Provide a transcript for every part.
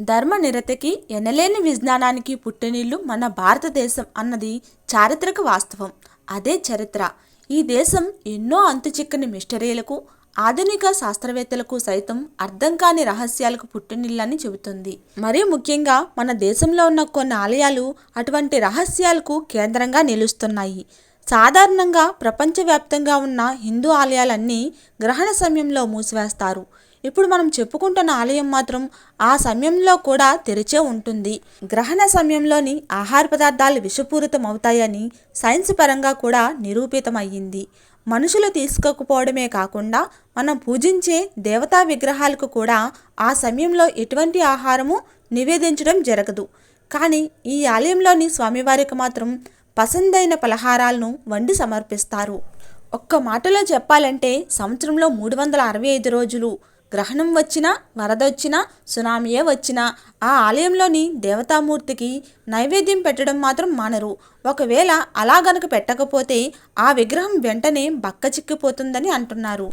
ధర్మనిరతకి ఎనలేని విజ్ఞానానికి పుట్టినీళ్ళు మన భారతదేశం అన్నది చారిత్రక వాస్తవం. అదే చరిత్ర. ఈ దేశం ఎన్నో అంతుచిక్కని మిస్టరీలకు ఆధునిక శాస్త్రవేత్తలకు సైతం అర్థం కాని రహస్యాలకు పుట్టినిల్లని చెబుతుంది. మరీ ముఖ్యంగా మన దేశంలో ఉన్న కొన్ని ఆలయాలు అటువంటి రహస్యాలకు కేంద్రంగా నిలుస్తున్నాయి. సాధారణంగా ప్రపంచవ్యాప్తంగా ఉన్న హిందూ ఆలయాలన్నీ గ్రహణ సమయంలో మూసివేస్తారు. ఇప్పుడు మనం చెప్పుకుంటున్న ఆలయం మాత్రం ఆ సమయంలో కూడా తెరిచే ఉంటుంది. గ్రహణ సమయంలోని ఆహార పదార్థాలు విషపూరితం అవుతాయని సైన్స్ పరంగా కూడా నిరూపితమయ్యింది. మనుషులు తీసుకోకపోవడమే కాకుండా మనం పూజించే దేవతా విగ్రహాలకు కూడా ఆ సమయంలో ఎటువంటి ఆహారము నివేదించడం జరగదు. కానీ ఈ ఆలయంలోని స్వామివారికి మాత్రం పసందైన పలహారాలను వండి సమర్పిస్తారు. ఒక్క మాటలో చెప్పాలంటే సంవత్సరంలో మూడు వందల అరవై ఐదు రోజులు గ్రహణం వచ్చినా వరద వచ్చినా సునామీయే వచ్చినా ఆ ఆలయంలోని దేవతామూర్తికి నైవేద్యం పెట్టడం మాత్రం మానరు. ఒకవేళ అలా గనక పెట్టకపోతే ఆ విగ్రహం వెంటనే బక్క చిక్కిపోతుందని అంటున్నారు.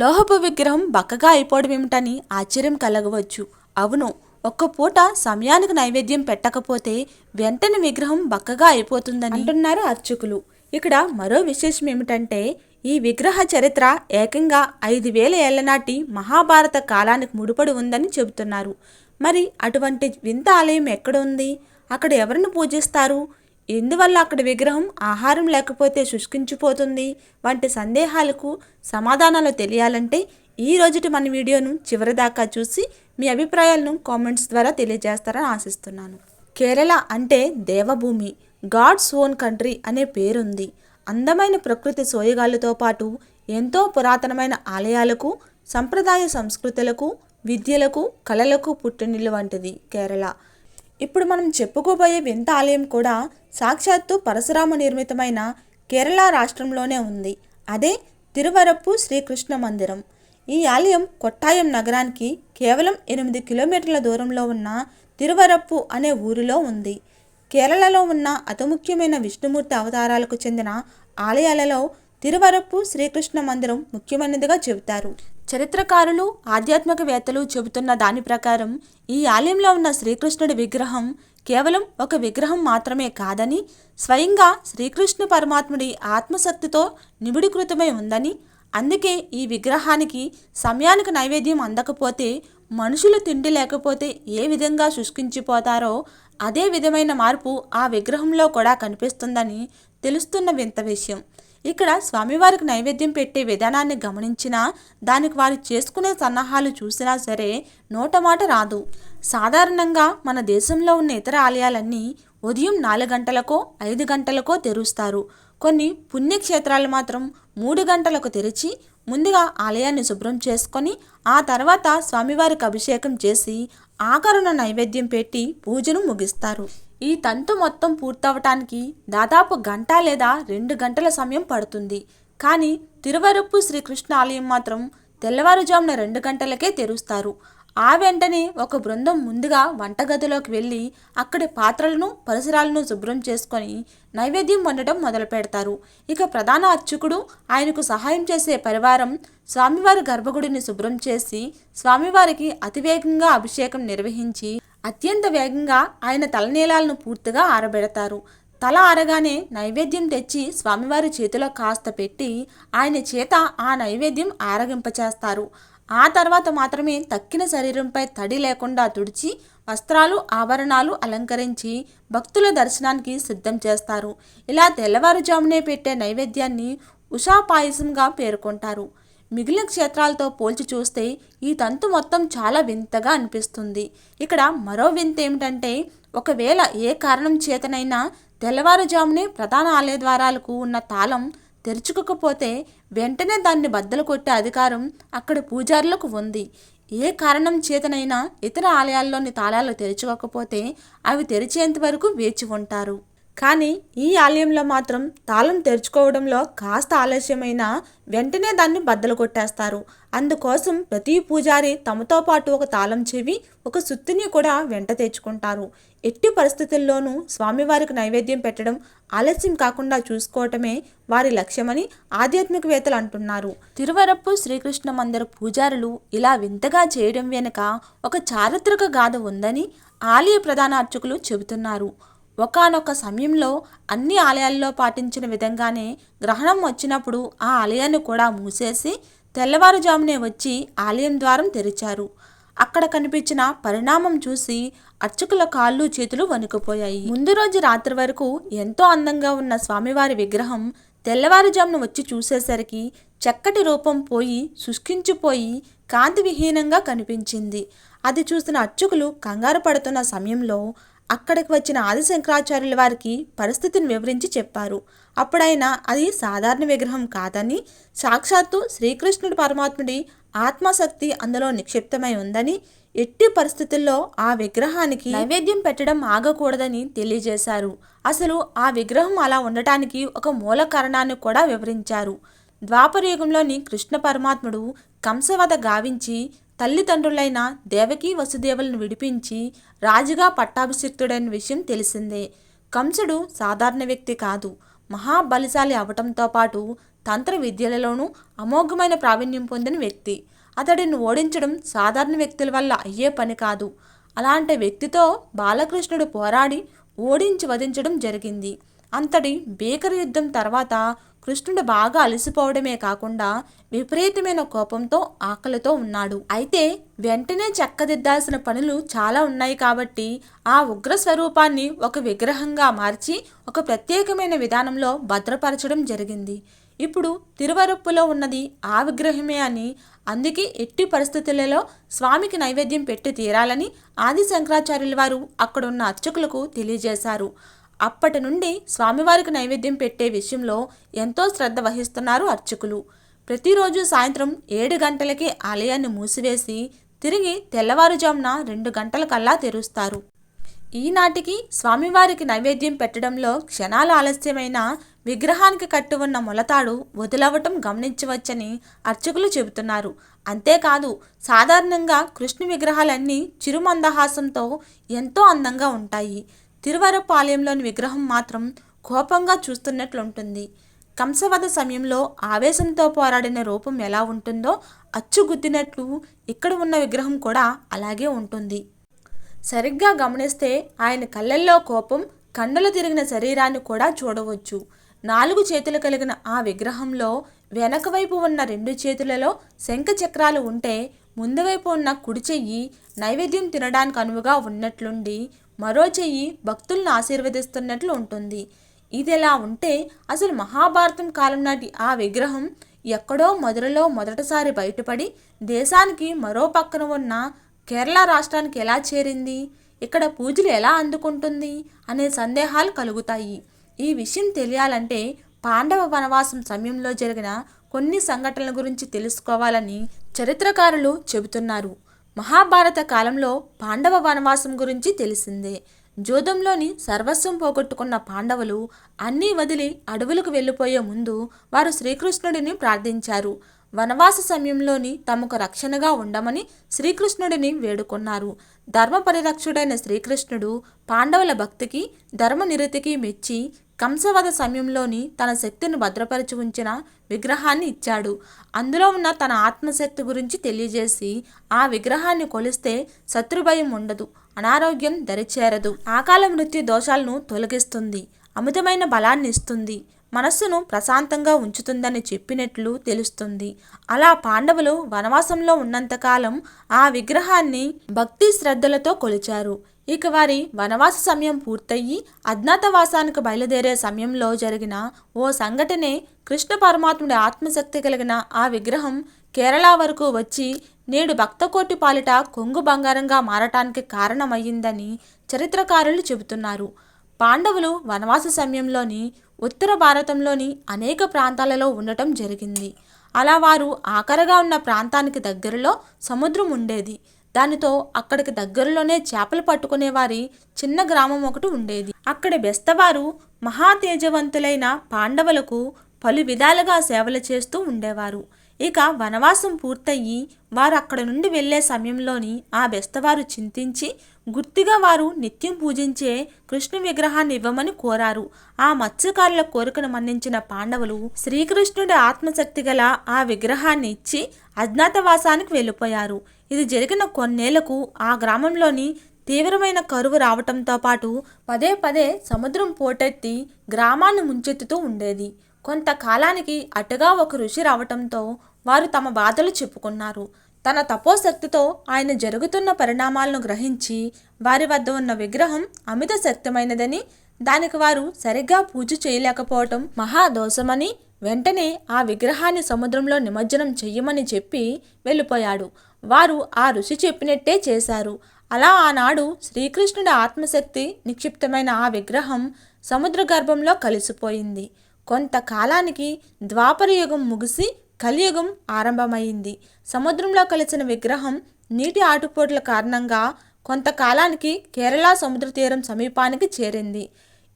లోహపు విగ్రహం బక్కగా అయిపోవడం ఏమిటని ఆశ్చర్యం కలగవచ్చు. అవును ఒక్క పూట సమయానికి నైవేద్యం పెట్టకపోతే వెంటనే విగ్రహం బక్కగా అయిపోతుందని అంటున్నారు అర్చకులు. ఇక్కడ మరో విశేషం ఏమిటంటే ఈ విగ్రహ చరిత్ర ఏకంగా ఐదు వేల ఏళ్ళనాటి మహాభారత కాలానికి ముడిపడి ఉందని చెబుతున్నారు. మరి అటువంటి వింత ఆలయం ఎక్కడ ఉంది? అక్కడ ఎవరిని పూజిస్తారు? ఎందువల్ల అక్కడ విగ్రహం ఆహారం లేకపోతే శుష్కించిపోతుంది? వంటి సందేహాలకు సమాధానాలు తెలియాలంటే ఈ రోజుటి మన వీడియోను చివరిదాకా చూసి మీ అభిప్రాయాలను కామెంట్స్ ద్వారా తెలియజేస్తారని ఆశిస్తున్నాను. కేరళ అంటే దేవభూమి గాడ్స్ ఓన్ కంట్రీ అనే పేరుంది. అందమైన ప్రకృతి సోయగాళ్ళతో పాటు ఎంతో పురాతనమైన ఆలయాలకు సంప్రదాయ సంస్కృతులకు విద్యలకు కళలకు పుట్టినిల్లు వంటిది కేరళ. ఇప్పుడు మనం చెప్పుకోబోయే వింత ఆలయం కూడా సాక్షాత్తు పరశురామ నిర్మితమైన కేరళ రాష్ట్రంలోనే ఉంది. అదే తిరువరప్పు శ్రీకృష్ణ మందిరం. ఈ ఆలయం కొట్టాయం నగరానికి కేవలం ఎనిమిది కిలోమీటర్ల దూరంలో ఉన్న తిరువరప్పు అనే ఊరిలో ఉంది. కేరళలో ఉన్న అతి ముఖ్యమైన విష్ణుమూర్తి అవతారాలకు చెందిన ఆలయాలలో తిరువరప్పు శ్రీకృష్ణ మందిరం ముఖ్యమైనదిగా చెబుతారు. చరిత్రకారులు ఆధ్యాత్మికవేత్తలు చెబుతున్న దాని ప్రకారం ఈ ఆలయంలో ఉన్న శ్రీకృష్ణుడి విగ్రహం కేవలం ఒక విగ్రహం మాత్రమే కాదని స్వయంగా శ్రీకృష్ణ పరమాత్ముడి ఆత్మశక్తితో నిబిడీకృతమై ఉందని అందుకే ఈ విగ్రహానికి సమయానికి నైవేద్యం అందకపోతే మనుషులు తిండి లేకపోతే ఏ విధంగా శుష్కించిపోతారో అదే విధమైన మార్పు ఆ విగ్రహంలో కూడా కనిపిస్తుందని తెలుస్తున్న వింత విషయం. ఇక్కడ స్వామివారికి నైవేద్యం పెట్టే విధానాన్ని గమనించినా దానికి వారు చేసుకునే సన్నాహాలు చూసినా సరే నోటమాట రాదు. సాధారణంగా మన దేశంలో ఉన్న ఇతర ఆలయాలన్నీ ఉదయం నాలుగు గంటలకో ఐదు గంటలకో తెరుస్తారు. కొన్ని పుణ్యక్షేత్రాలు మాత్రం మూడు గంటలకు తెరిచి ముందుగా ఆలయాన్ని శుభ్రం చేసుకొని ఆ తర్వాత స్వామివారికి అభిషేకం చేసి ఆకరణ నైవేద్యం పెట్టి పూజను ముగిస్తారు. ఈ తంతు మొత్తం పూర్తవటానికి దాదాపు గంట లేదా రెండు గంటల సమయం పడుతుంది. కానీ తిరువరప్పు శ్రీకృష్ణ ఆలయం మాత్రం తెల్లవారుజామున రెండు గంటలకే తెరుస్తారు. ఆ వెంటనే ఒక బృందం ముందుగా వంటగదిలోకి వెళ్ళి అక్కడి పాత్రలను పరిసరాలను శుభ్రం చేసుకొని నైవేద్యం వండటం మొదలు పెడతారు. ఇక ప్రధాన అర్చకుడు ఆయనకు సహాయం చేసే పరివారం స్వామివారి గర్భగుడిని శుభ్రం చేసి స్వామివారికి అతివేగంగా అభిషేకం నిర్వహించి అత్యంత వేగంగా ఆయన తలనీలాలను పూర్తిగా ఆరబెడతారు. తల ఆరగానే నైవేద్యం తెచ్చి స్వామివారి చేతిలో కాస్త పెట్టి ఆయన చేత ఆ నైవేద్యం ఆరగింపచేస్తారు. ఆ తర్వాత మాత్రమే తక్కిన శరీరంపై తడి లేకుండా తుడిచి వస్త్రాలు ఆభరణాలు అలంకరించి భక్తుల దర్శనానికి సిద్ధం చేస్తారు. ఇలా తెల్లవారుజామునే పెట్టే నైవేద్యాన్ని ఉషా పాయసంగా పేర్కొంటారు. మిగిలిన క్షేత్రాలతో పోల్చి చూస్తే ఈ తంతు మొత్తం చాలా వింతగా అనిపిస్తుంది. ఇక్కడ మరో వింత ఏమిటంటే ఒకవేళ ఏ కారణం చేతనైనా తెల్లవారుజామునే ప్రధాన ఆలయ ద్వారాలకు ఉన్న తాళం తెరుచుకోకపోతే వెంటనే దాన్ని బద్దలు కొట్టే అధికారం అక్కడ పూజారులకు ఉంది. ఏ కారణం చేతనైనా ఇతర ఆలయాల్లోని తాళాలు తెరుచుకోకపోతే అవి తెరిచేంత వరకు వేచి ఉంటారు. కానీ ఈ ఆలయంలో మాత్రం తాళం తెరుచుకోవడంలో కాస్త ఆలస్యమైన వెంటనే దాన్ని బద్దలు కొట్టేస్తారు. అందుకోసం ప్రతి పూజారి తమతో పాటు ఒక తాళం చెవి ఒక సుత్తిని కూడా వెంట తెచ్చుకుంటారు. ఎట్టి పరిస్థితుల్లోనూ స్వామివారికి నైవేద్యం పెట్టడం ఆలస్యం కాకుండా చూసుకోవటమే వారి లక్ష్యమని ఆధ్యాత్మికవేత్తలు అంటున్నారు. తిరువరప్పు శ్రీకృష్ణ మందిర పూజారులు ఇలా వింతగా చేయడం వెనుక ఒక చారిత్రక గాథ ఉందని ఆలయ ప్రధాన అర్చకులు చెబుతున్నారు. ఒకానొక సమయంలో అన్ని ఆలయాల్లో పాటించిన విధంగానే గ్రహణం వచ్చినప్పుడు ఆ ఆలయాన్ని కూడా మూసేసి తెల్లవారుజామునే వచ్చి ఆలయం ద్వారం తెరిచారు. అక్కడ కనిపించిన పరిణామం చూసి అర్చకుల కాళ్ళు చేతులు వణుకుపోయాయి. ముందు రోజు రాత్రి వరకు ఎంతో అందంగా ఉన్న స్వామివారి విగ్రహం తెల్లవారుజామున వచ్చి చూసేసరికి చక్కటి రూపం పోయి శుష్కించిపోయి కాంతి విహీనంగా కనిపించింది. అది చూసిన అర్చకులు కంగారు పడుతున్న సమయంలో అక్కడికి వచ్చిన ఆదిశంకరాచార్యుల వారికి పరిస్థితిని వివరించి చెప్పారు. అప్పుడైనా అది సాధారణ విగ్రహం కాదని సాక్షాత్తు శ్రీకృష్ణుడు పరమాత్ముడి ఆత్మశక్తి అందులో నిక్షిప్తమై ఉందని ఎట్టి పరిస్థితుల్లో ఆ విగ్రహానికి నైవేద్యం పెట్టడం ఆగకూడదని తెలియజేశారు. అసలు ఆ విగ్రహం అలా ఉండటానికి ఒక మూల కారణాన్ని కూడా వివరించారు. ద్వాపరయుగంలోని కృష్ణ పరమాత్ముడు కంసవద గావించి తల్లిదండ్రులైన దేవకీ వసుదేవులను విడిపించి రాజుగా పట్టాభిషిక్తుడైన విషయం తెలిసిందే. కంసుడు సాధారణ వ్యక్తి కాదు. మహాబలిశాలి అవటంతో పాటు తంత్ర విద్యలలోనూ అమోఘమైన ప్రావీణ్యం పొందిన వ్యక్తి. అతడిని ఓడించడం సాధారణ వ్యక్తుల వల్ల అయ్యే పని కాదు. అలాంటి వ్యక్తితో బాలకృష్ణుడు పోరాడి ఓడించి వధించడం జరిగింది. అంతటి భీకర యుద్ధం తర్వాత కృష్ణుడు బాగా అలసిపోవడమే కాకుండా విపరీతమైన కోపంతో ఆకలితో ఉన్నాడు. అయితే వెంటనే చక్కదిద్దాల్సిన పనులు చాలా ఉన్నాయి కాబట్టి ఆ ఉగ్ర స్వరూపాన్ని ఒక విగ్రహంగా మార్చి ఒక ప్రత్యేకమైన విధానంలో భద్రపరచడం జరిగింది. ఇప్పుడు తిరువరప్పులో ఉన్నది ఆ విగ్రహమే అని అందుకే ఎట్టి పరిస్థితులలో స్వామికి నైవేద్యం పెట్టి తీరాలని ఆది శంకరాచార్యుల వారు అక్కడున్న అర్చకులకు తెలియజేశారు. అప్పటి నుండి స్వామివారికి నైవేద్యం పెట్టే విషయంలో ఎంతో శ్రద్ధ వహిస్తున్నారు అర్చకులు. ప్రతిరోజు సాయంత్రం ఏడు గంటలకే ఆలయాన్ని మూసివేసి తిరిగి తెల్లవారుజామున రెండు గంటలకల్లా తెరుస్తారు. ఈనాటికి స్వామివారికి నైవేద్యం పెట్టడంలో క్షణాల ఆలస్యమైన విగ్రహానికి కట్టి ఉన్న మొలతాడు వదిలవటం గమనించవచ్చని అర్చకులు చెబుతున్నారు. అంతేకాదు సాధారణంగా కృష్ణ విగ్రహాలన్నీ చిరుమందహాసంతో ఎంతో అందంగా ఉంటాయి. తిరువరపాలయంలోని విగ్రహం మాత్రం కోపంగా చూస్తున్నట్లుంటుంది. కంసవధ సమయంలో ఆవేశంతో పోరాడిన రూపం ఎలా ఉంటుందో అచ్చుగుద్దినట్లు ఇక్కడ ఉన్న విగ్రహం కూడా అలాగే ఉంటుంది. సరిగ్గా గమనిస్తే ఆయన కళ్ళల్లో కోపం కండలు తిరిగిన శరీరాన్ని కూడా చూడవచ్చు. నాలుగు చేతులు కలిగిన ఆ విగ్రహంలో వెనక వైపు ఉన్న రెండు చేతులలో శంఖ చక్రాలు ఉంటే ముందు వైపు ఉన్న కుడి చెయ్యి నైవేద్యం తినడానికి అనువుగా ఉన్నట్లుండి మరో చెయ్యి భక్తులను ఆశీర్వదిస్తున్నట్లు ఉంటుంది. ఇది ఎలా ఉంటే అసలు మహాభారతం కాలం నాటి ఆ విగ్రహం ఎక్కడో మొదలలో మొదటిసారి బయటపడి దేశానికి మరో పక్కన ఉన్న కేరళ రాష్ట్రానికి ఎలా చేరింది? ఇక్కడ పూజలు ఎలా అందుకుంటుంది? అనే సందేహాలు కలుగుతాయి. ఈ విషయం తెలియాలంటే పాండవ వనవాసం సమయంలో జరిగిన కొన్ని సంఘటనల గురించి తెలుసుకోవాలని చరిత్రకారులు చెబుతున్నారు. మహాభారత కాలంలో పాండవ వనవాసం గురించి తెలిసిందే. జూదంలోని సర్వస్వం పోగొట్టుకున్న పాండవులు అన్నీ వదిలి అడవులకు వెళ్ళిపోయే ముందు వారు శ్రీకృష్ణుడిని ప్రార్థించారు. వనవాస సమయంలోని తమకు రక్షణగా ఉండమని శ్రీకృష్ణుడిని వేడుకున్నారు. ధర్మ పరిరక్షుడైన శ్రీకృష్ణుడు పాండవుల భక్తికి ధర్మనిరతికి మెచ్చి కంసవధ సమయంలోని తన శక్తిని భద్రపరిచి ఉంచిన విగ్రహాన్ని ఇచ్చాడు. అందులో ఉన్న తన ఆత్మశక్తి గురించి తెలియజేసి ఆ విగ్రహాన్ని కొలిస్తే శత్రుభయం ఉండదు అనారోగ్యం దరిచేరదు. ఆకాల మృత్యు దోషాలను తొలగిస్తుంది అమితమైన బలాన్ని ఇస్తుంది మనస్సును ప్రశాంతంగా ఉంచుతుందని చెప్పినట్లు తెలుస్తుంది. అలా పాండవులు వనవాసంలో ఉన్నంతకాలం ఆ విగ్రహాన్ని భక్తి శ్రద్ధలతో కొలిచారు. ఇక వారి వనవాస సమయం పూర్తయి అజ్ఞాతవాసానికి బయలుదేరే సమయంలో జరిగిన ఓ సంఘటనే కృష్ణ పరమాత్ముడి ఆత్మశక్తి కలిగిన ఆ విగ్రహం కేరళ వరకు వచ్చి నేడు భక్తకోటి పాలిట కొంగు బంగారంగా మారటానికి కారణమయ్యిందని చరిత్రకారులు చెబుతున్నారు. పాండవులు వనవాస సమయంలోని ఉత్తర భారతంలోని అనేక ప్రాంతాలలో ఉండటం జరిగింది. అలా వారు ఆఖరగా ఉన్న ప్రాంతానికి దగ్గరలో సముద్రం ఉండేది. దానితో అక్కడికి దగ్గరలోనే చేపలు పట్టుకునేవారి చిన్న గ్రామం ఒకటి ఉండేది. అక్కడి బెస్తవారు మహా తేజవంతులైన పాండవులకు పలు విధాలుగా సేవలు చేస్తూ ఉండేవారు. ఇక వనవాసం పూర్తయి వారు అక్కడ నుండి వెళ్ళే సమయంలోని ఆ బెస్తవారు చింతించి గుర్తుగా వారు నిత్యం పూజించే కృష్ణ విగ్రహాన్ని ఇవ్వమని కోరారు. ఆ మత్స్యకారుల కోరికను మన్నించిన పాండవులు శ్రీకృష్ణుడి ఆత్మశక్తి గల ఆ విగ్రహాన్ని ఇచ్చి అజ్ఞాతవాసానికి వెళ్ళిపోయారు. ఇది జరిగిన కొన్నేళ్ళకు ఆ గ్రామంలోని తీవ్రమైన కరువు రావటంతో పాటు పదే పదే సముద్రం పోటెత్తి గ్రామాన్ని ముంచెత్తుతూ ఉండేది. కొంతకాలానికి అటుగా ఒక ఋషి రావటంతో వారు తమ బాధలు చెప్పుకున్నారు. తన తపోశక్తితో ఆయన జరుగుతున్న పరిణామాలను గ్రహించి వారి వద్ద ఉన్న విగ్రహం అమిత శక్తిమైనదని దానికి వారు సరిగ్గా పూజ చేయలేకపోవటం మహాదోషమని వెంటనే ఆ విగ్రహాన్ని సముద్రంలో నిమజ్జనం చెయ్యమని చెప్పి వెళ్ళిపోయాడు. వారు ఆ ఋషి చెప్పినట్టే చేశారు. అలా ఆనాడు శ్రీకృష్ణుడి ఆత్మశక్తి నిక్షిప్తమైన ఆ విగ్రహం సముద్ర గర్భంలో కలిసిపోయింది. కొంతకాలానికి ద్వాపర యుగం ముగిసి కలియుగం ఆరంభమైంది. సముద్రంలో కలిసిన విగ్రహం నీటి ఆటుపోట్ల కారణంగా కొంతకాలానికి కేరళ సముద్ర తీరం సమీపానికి చేరింది.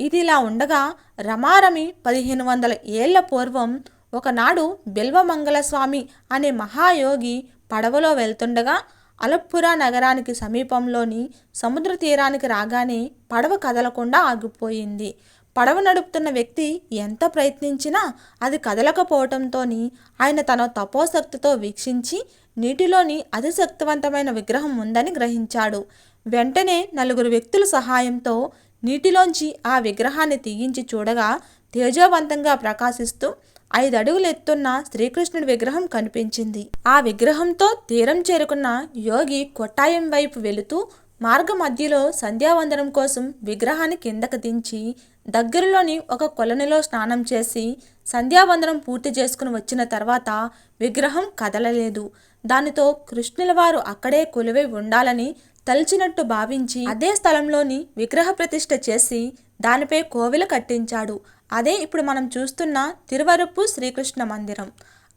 ఇదిలా ఉండగా రమారమి పదిహేను వందల ఏళ్ళ పూర్వం ఒకనాడు బిల్వమంగళస్వామి అనే మహాయోగి పడవలో వెళ్తుండగా అలప్పుర నగరానికి సమీపంలోని సముద్ర తీరానికి రాగానే పడవ కదలకుండా ఆగిపోయింది. పడవ నడుపుతున్న వ్యక్తి ఎంత ప్రయత్నించినా అది కదలకపోవటంతో ఆయన తన తపోశక్తితో వీక్షించి నీటిలోని అతిశక్తివంతమైన విగ్రహం ఉందని గ్రహించాడు. వెంటనే నలుగురు వ్యక్తుల సహాయంతో నీటిలోంచి ఆ విగ్రహాన్ని తీయించి చూడగా తేజోవంతంగా ప్రకాశిస్తూ ఐదు అడుగులు ఎత్తున్న శ్రీకృష్ణుడి విగ్రహం కనిపించింది. ఆ విగ్రహంతో తీరం చేరుకున్న యోగి కొట్టాయం వైపు వెళుతూ మార్గ మధ్యలో సంధ్యావందనం కోసం విగ్రహాన్ని కిందకు దించి దగ్గరలోని ఒక కొలనిలో స్నానం చేసి సంధ్యావందనం పూర్తి చేసుకుని వచ్చిన తర్వాత విగ్రహం కదలలేదు. దానితో కృష్ణుల వారు అక్కడే కొలువై ఉండాలని తలిచినట్టు భావించి అదే స్థలంలోని విగ్రహ ప్రతిష్ఠ చేసి దానిపై కోవిల కట్టించాడు. అదే ఇప్పుడు మనం చూస్తున్న తిరువరుప్పు శ్రీకృష్ణ మందిరం.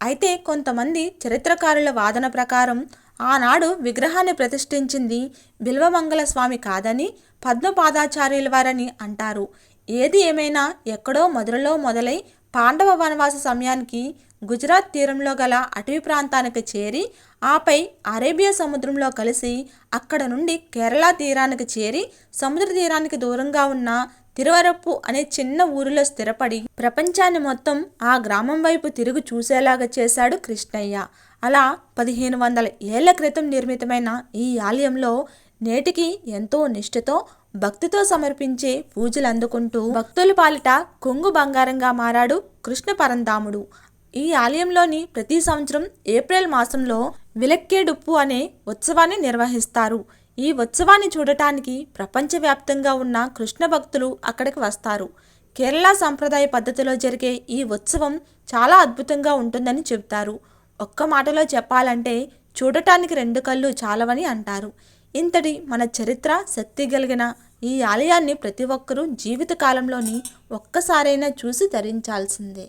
అయితే కొంతమంది చరిత్రకారుల వాదన ప్రకారం ఆనాడు విగ్రహాన్ని ప్రతిష్ఠించింది బిల్వమంగళ స్వామి కాదని పద్మపాదాచార్యుల వారని అంటారు. ఏది ఏమైనా ఎక్కడో మొదలలో మొదలై పాండవ వనవాస సమయానికి గుజరాత్ తీరంలో గల అటవీ ప్రాంతానికి చేరి ఆపై అరేబియా సముద్రంలో కలిసి అక్కడ నుండి కేరళ తీరానికి చేరి సముద్ర తీరానికి దూరంగా ఉన్న తిరువరప్పు అనే చిన్న ఊరిలో స్థిరపడి ప్రపంచాన్ని మొత్తం ఆ గ్రామం వైపు తిరుగు చూసేలాగా చేశాడు కృష్ణయ్య. అలా పదిహేను వందల ఏళ్ళ క్రితం నిర్మితమైన ఈ ఆలయంలో నేటికి ఎంతో నిష్ఠతో భక్తితో సమర్పించే పూజలు అందుకుంటూ భక్తుల పాలిట కొంగు బంగారంగా మారాడు కృష్ణ పరంధాముడు. ఈ ఆలయంలోని ప్రతి సంవత్సరం ఏప్రిల్ మాసంలో విలక్కేడుప్పు అనే ఉత్సవాన్ని నిర్వహిస్తారు. ఈ ఉత్సవాన్ని చూడటానికి ప్రపంచవ్యాప్తంగా ఉన్న కృష్ణ భక్తులు అక్కడికి వస్తారు. కేరళ సంప్రదాయ పద్ధతిలో జరిగే ఈ ఉత్సవం చాలా అద్భుతంగా ఉంటుందని చెబుతారు. ఒక్క మాటలో చెప్పాలంటే చూడటానికి రెండు కళ్ళు చాలవని అంటారు. ఇంతటి మన చరిత్ర శక్తి కలిగిన ఈ ఆలయాన్ని ప్రతి ఒక్కరూ జీవితకాలంలోని ఒక్కసారైనా చూసి ధరించాల్సిందే.